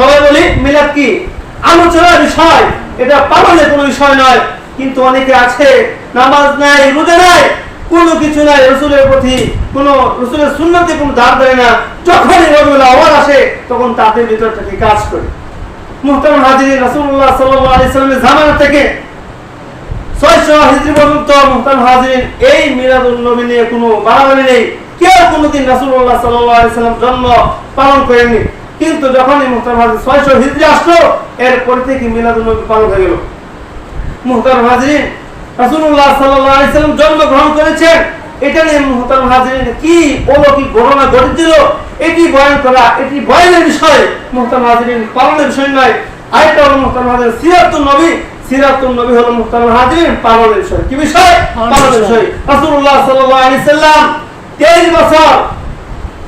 সবাই বলি, মিলাদ কি? আলোচনার বিষয়। এটা পালনের কোনো বিষয় নয়। কিন্তু অনেকে আছে, নামাজ নাই, রোজা নাই, কোনো কিছু নাই, রসুলের প্রতি কোনো, রসুলের সুন্নতে কোনো ধার দেয় না। যখনই রবিউল আওয়াল আসে, তখন তাদের ভিতর থেকে কাজ করে। মুহতারাম হাজির আলাইহি সাল্লামের জামানা থেকে ছয়শো হিজরি পর্যন্ত হাজির এই মিলাদুল নিয়ে কোনো বাড়াবাড়ি নেই। কেউ কোনোদিন রাসূলুল্লাহ সাল্লাল্লাহু আলাইহি সাল্লাম জন্ম পালন করেননি। কিন্তু মুহতারাম হাজির ছয়শো হিজরি আসলো এরপর থেকে মিলাদুল নবী পালন হয়ে গেল। মুহতারাম হাজির রাসূলুল্লাহ সাল্লাম জন্মগ্রহণ করেছেন। এটা নিয়ে মুহতারাম হাজির কি অলৌকিক ঘটনা ঘটেছিল এটি বয়ান করা এটি বয়ানের বিষয়। হাজির পালনের বিষয় নয়। আরেকটা হলো মুহতারাম হাজির সিরাতুন নবী। সিরাতুন নবী হলো মুহতারাম হাজির পালনের বিষয়। কি বিষয়? পালনের সাল্লাম 23 বছর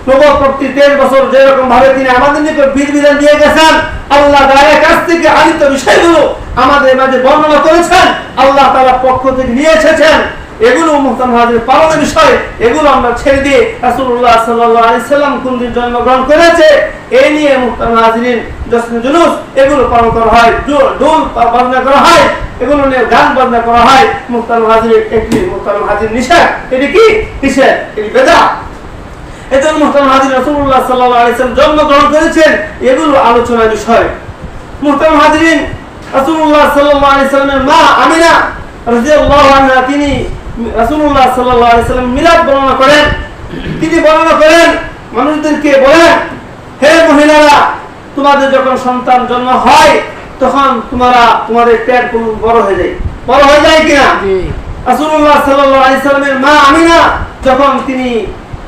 বর্ণনা জন্মগ্রহণ করেছে এই নিয়ে মুহতাম হাজিরিন জুলুস, এগুলো পালন করা হয় ডোল করা হয়, এগুলো নিয়ে গান বাজনা করা হয়। মুহতাম হাজির একটি মুহতাম হাজির এটি কি? বেদা। এজন্য মুহতারাম হাজির রাসূলুল্লাহ সাল্লাল্লাহু আলাইহি সাল্লাম জন্মগ্রহণ করেছেন এগুলো আলোচনার বিষয়। মুহতারাম হাজিরিন রাসূলুল্লাহ সাল্লাল্লাহু আলাইহি সাল্লামের মা আমিনা রাদিয়াল্লাহু আনহা তিনি রাসূলুল্লাহ সাল্লাল্লাহু আলাইহি সাল্লাম মিলাদ বর্ণনা করেন। তিনি বর্ণনা করেন মানুষদেরকে বলেন হে মহিলারা তোমাদের যখন সন্তান জন্ম হয় তখন তোমরা তোমাদের পেট বড় হয়ে যায়। বড় হয়ে যায় কিনা? রাসূলুল্লাহ সাল্লাল্লাহু আলাইহি সাল্লামের মা আমিনা যখন তিনি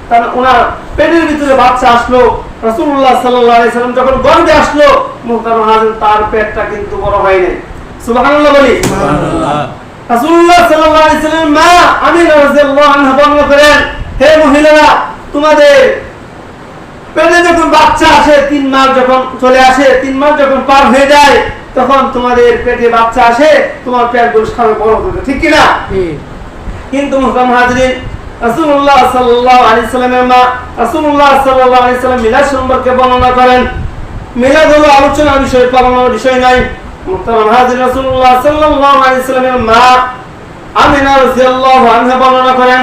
তার ওনার পেটের ভিতরে বাচ্চা আসলো রাসূলুল্লাহ সাল্লাম যখন গর্ভে আসলো হাজির তার পেটটা কিন্তু বড় হয় নাই। সুবহানাল্লাহ বলি। রাসূলুল্লাহ সাল্লাল্লাহু মা আমিনা রাদিয়াল্লাহু করেন হে মহিলারা তোমাদের পেটে যখন বাচ্চা আসে তিন মাস যখন চলে আসে তিন মাস যখন পার হয়ে যায় তখন তোমাদের পেটে বাচ্চা আসে তোমার পেটগুলো সামনে বড় হতে ঠিক কিনা? কিন্তু মুহতারাম হাজরিন রাসূলুল্লাহ সাল্লাল্লাহু আলাইহি সাল্লামের মা রাসূলুল্লাহ সাল্লাল্লাহু আলাইহি সাল্লাম মিলাদ সম্পর্কে বর্ণনা করেন। মিলাদ হলো আলোচনার বিষয়, পালনের বিষয় নাই মুহতারাম হাজরিন রাসূলুল্লাহ সাল্লাল্লাহু আলাইহি সাল্লামের মা আমিনা রাদিয়াল্লাহু আনহা বর্ণনা করেন,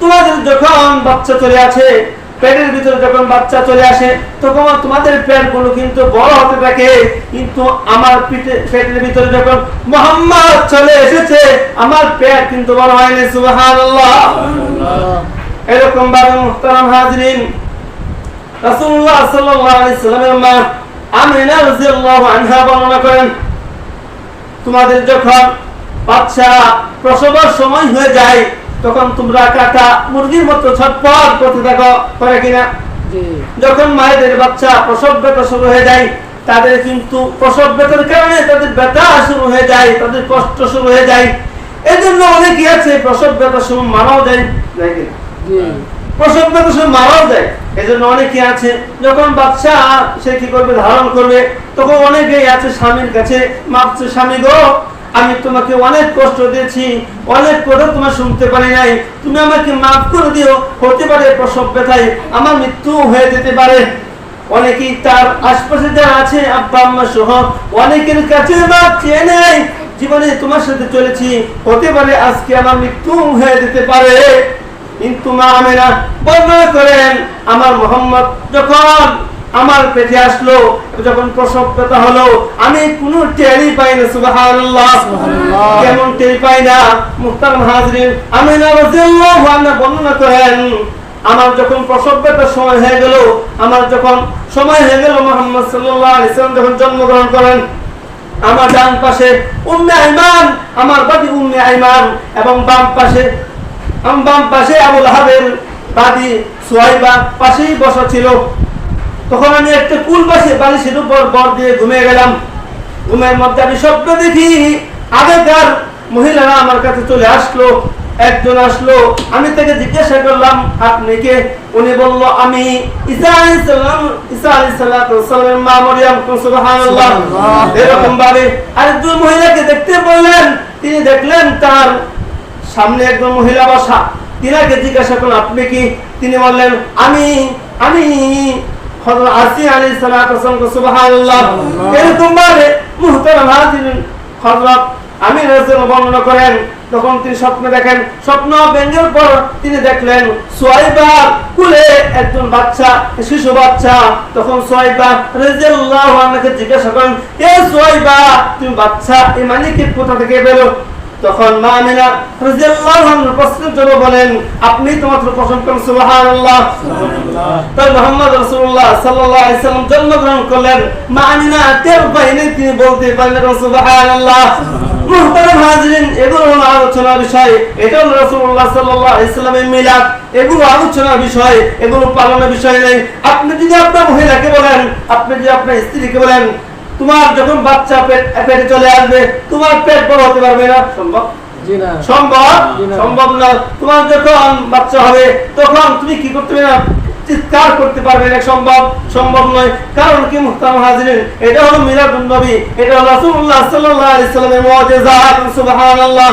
তোমাদের যখন বাচ্চা চলে আসে, পেটের ভিতরে যখন বাচ্চা চলে আসে, তখন তোমাদের পেটগুলো কিন্তু বড় হতে থাকে। কিন্তু আমার পেটের ভিতরে যখন মোহাম্মদ চলে এসেছে, আমার পেট কিন্তু বড় হয়নি, সুবহানাল্লাহ। এরকম ভাবে মুহতারাম হাজরিন রাসূলুল্লাহ সাল্লাল্লাহু আলাইহি সাল্লামের মা আমিনা রাদিয়াল্লাহু আনহা বর্ণনা করেন তোমাদের যখন বাচ্চা প্রসবের সময় হয়ে যায় তখন তোমরা কাটা মুরগির মতো ছটপট করতে থাকো করে কিনা যখন মায়েদের বাচ্চা প্রসব ব্যথা শুরু হয়ে যায় তাদের কিন্তু প্রসব ব্যথার কারণে তাদের ব্যথা শুরু হয়ে যায় তাদের কষ্ট শুরু হয়ে যায়। এজন্য অনেকে আছে প্রসব ব্যথার সময় মারাও যায় যায় কিনা প্রসব ব্যথার সময় মারাও যায় এজন্য অনেকে আছে। যখন বাচ্চা সে কি করবে ধারণ করবে তখন অনেকেই আছে স্বামীর কাছে মাপছে স্বামী গো আমি তোমাকে অনেক কষ্ট দিয়েছি অনেক কথা তোমার শুনতে পারি নাই তুমি আমাকে মাফ করে দিও হতে পারে প্রসব ব্যথায় আমার মৃত্যু হয়ে যেতে পারে। অনেকেই তার আশপাশে যারা আছে আব্বা আম্মা সহ অনেকের কাছে মাপ চেয়ে নেয় জীবনে তোমার সাথে চলেছি। হতে পারে আজকে আমার মৃত্যু হয়ে যেতে পারে। কিন্তু মা আমেনা বর্ণনা করেন। আমার মোহাম্মদ যখন আমার পেটে আসলো যখন প্রসব ব্যথা হলো আমি কোনো টেরই পাই না সুবহানাল্লাহ। কেমন টের পাই না? মুহতারাম হাজরিন রাদিয়াল্লাহু আনহা বর্ণনা করেন আমার যখন প্রসব ব্যথার সময় হয়ে গেল আমার যখন সময় হয়ে গেল মোহাম্মদ সাল্লাল্লাহু আলাইহি সাল্লাম যখন জন্মগ্রহণ করেন আমার ডান পাশে উম্মে আইমান, আমার বাদি উম্মে আইমান, এবং বাম পাশে বাম পাশে আবুল হাবের বাদি সুহাইবা পাশেই বসা ছিল। তখন আমি একটা কুল পাশে বালিশের উপর বর দিয়ে ঘুমিয়ে গেলাম। ঘুমের মধ্যে আমি স্বপ্ন দেখি, আগেকার মহিলারা আমার কাছে চলে আসলো। একজন আসলো আমি তাকে জিজ্ঞাসা করলাম আপনি কে? উনি বলল আমি ঈসা আলাইহিস ঈসা আলাইহিস মা মরিয়ম সুবহানাল্লাহ। এরকম ভাবে আরেকজন মহিলাকে দেখতে বললেন। তিনি দেখলেন তার সামনে একজন মহিলা বসা। তিনাকে জিজ্ঞাসা করলেন আপনি কি? তিনি বললেন আমি আমি হযরত আসি আলাইহিস সালাতু ওয়াসসালাম সুবহানাল্লাহ। এরকম ভাবে মুহতারাম হাজিরিন হযরত আমি বর্ণনা করেন তখন তিনি স্বপ্ন দেখেন স্বপ্ন ব্যঙ্গের পর তিনি দেখলেন সোয়াইবা কুলে একজন বাচ্চা শিশু বাচ্চা। তখন সোয়াইবা আনহাকে জিজ্ঞাসা করেন এ সোয়াইবা তুমি বাচ্চা এই মানিকে কোথা থেকে পেল? তখন মা আমিনা রাদিয়াল্লাহু আনহা প্রশ্নের জন্য বলেন আপনি তো মাত্র প্রশ্ন করেন সুবহানাল্লাহ। তাই মুহাম্মদ রাসূলুল্লাহ সাল্লাল্লাহু আলাইহি সাল্লাম জন্মগ্রহণ করলেন। মা আমিনা টের পাইনি তিনি বলতে পারলেন সুবহানাল্লাহ। মুহতারাম হাজিরিন এগুলো হলো আলোচনার বিষয়। এটা হলো রাসূলুল্লাহ সাল্লাল্লাহু আলাইহি মিলাদ। এগুলো আলোচনার বিষয় এগুলো পালনের বিষয় নেই আপনি যদি আপনার মহিলাকে বলেন আপনি যদি আপনার স্ত্রীকে বলেন তোমার যখন বাচ্চা পেট পেটে চলে আসবে তোমার পেট বড় হতে পারবে না? সম্ভব? না। সম্ভব। সম্ভব না। তোমার যখন বাচ্চা হবে তখন তুমি কি করতে পারবে না? চিৎকার করতে পারবে এটা সম্ভব সম্ভব নয়। কারণ কি মুহতাম হাজরিন? এটা হলো মিরাদুল নবী, এটা হলো রাসূলুল্লাহ সাল্লাল্লাহু আলাইহি সাল্লামের মুআজিজা সুবহানাল্লাহ।